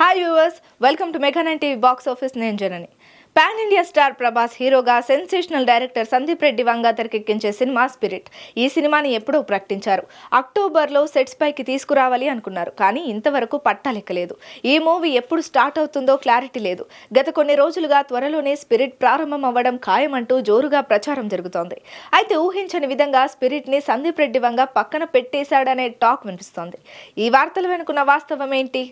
Hi viewers welcome to Mega Nine TV box office నేను Janani. Pan India star Prabhas హీరోగా sensational director Sandeep Reddy Vanga తెరకెక్కించే cinema Spirit ఈ సినిమాని ఎప్పుడో ప్రకటించారు. అక్టోబర్లో సెట్స్ పైకి తీసుకురావాలి అనుకున్నారు. కానీ ఇంతవరకు పట్టాలెక్కలేదు ఈ మూవీ ఎప్పుడు స్టార్ట్ అవుతుందో క్లారిటీ లేదు. గత కొన్ని రోజులుగా త్వరలోనే స్పిరిట్ ప్రారంభం అవ్వడం ఖాయమంటూ జోరుగా ప్రచారం జరుగుతోంది. అయితే ఊహించని విధంగా స్పిరిట్ని సందీప్ రెడ్డి వంగ పక్కన పెట్టేశాడనే టాక్ వినిపిస్తోంది. ఈ వార్తలు వెనుకున్న వాస్తవం ఏంటి?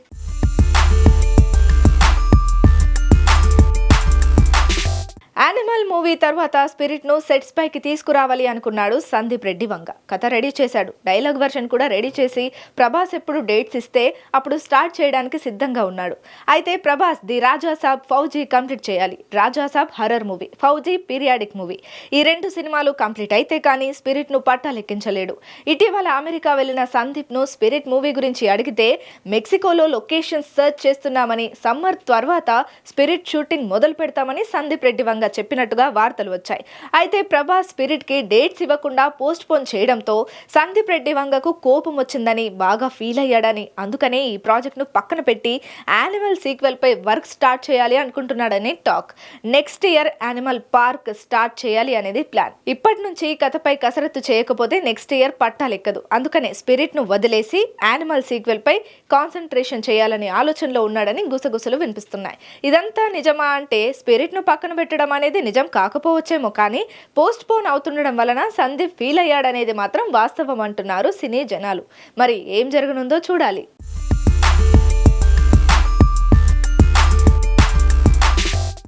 యానిమల్ మూవీ తర్వాత స్పిరిట్ను సెట్స్ పైకి తీసుకురావాలి అనుకున్నాడు సందీప్ రెడ్డి వంగ. కథ రెడీ చేశాడు. డైలాగ్ వర్షన్ కూడా రెడీ చేసి ప్రభాస్ ఎప్పుడు డేట్స్ ఇస్తే అప్పుడు స్టార్ట్ చేయడానికి సిద్ధంగా ఉన్నాడు. అయితే ప్రభాస్ ది రాజా సాబ్ ఫౌజీ కంప్లీట్ చేయాలి. Rajasaab horror movie Fauji periodic movie. ఈ రెండు సినిమాలు కంప్లీట్ అయితే కానీ స్పిరిట్ను పట్టాలెక్కించలేడు. ఇటీవల అమెరికా వెళ్ళిన సందీప్ను స్పిరిట్ మూవీ గురించి అడిగితే మెక్సికోలో లొకేషన్ సర్చ్ చేస్తున్నామని సమ్మర్ తర్వాత స్పిరిట్ షూటింగ్ మొదలు పెడతామని సందీప్ రెడ్డి వంగ చెప్పినట్టుగా వార్తలు వచ్చాయి. అయితే ప్రభాస్ స్పిరిట్కి డేట్స్ ఇవ్వకుండా పోస్ట్ పోన్ చేయడంతో సందీప్ రెడ్డి వంగకు కోపం వచ్చిందని బాగా ఫీల్ అయ్యాడని అందుకనే ఈ ప్రాజెక్ట్ను పక్కన పెట్టి యానిమల్ సీక్వెల్ పై వర్క్ స్టార్ట్ చేయాలి అనుకుంటున్నాడని talk. Next year Animal Park start చేయాలి అనేది ప్లాన్. ఇప్పటి నుంచి కథపై కసరత్తు చేయకపోతే నెక్స్ట్ ఇయర్ పట్టాలెక్కదు. అందుకనే స్పిరిట్ను వదిలేసి యానిమల్ సీక్వెల్ పై కాన్సన్ట్రేషన్ చేయాలనే ఆలోచనలో ఉన్నాడని గుసగుసలు వినిపిస్తున్నాయి. ఇదంతా నిజమా అంటే స్పిరిట్ను పక్కన పెట్టడం అనేది అనేది నిజం కాకపోవచ్చేమో కానీ పోస్ట్ పోన్ అవుతుండడం వలన సందీప్ ఫీల్ అయ్యాడనేది మాత్రం వాస్తవం అంటున్నారు సినీ జనాలు. మరి ఏం జరగనుందో చూడాలి.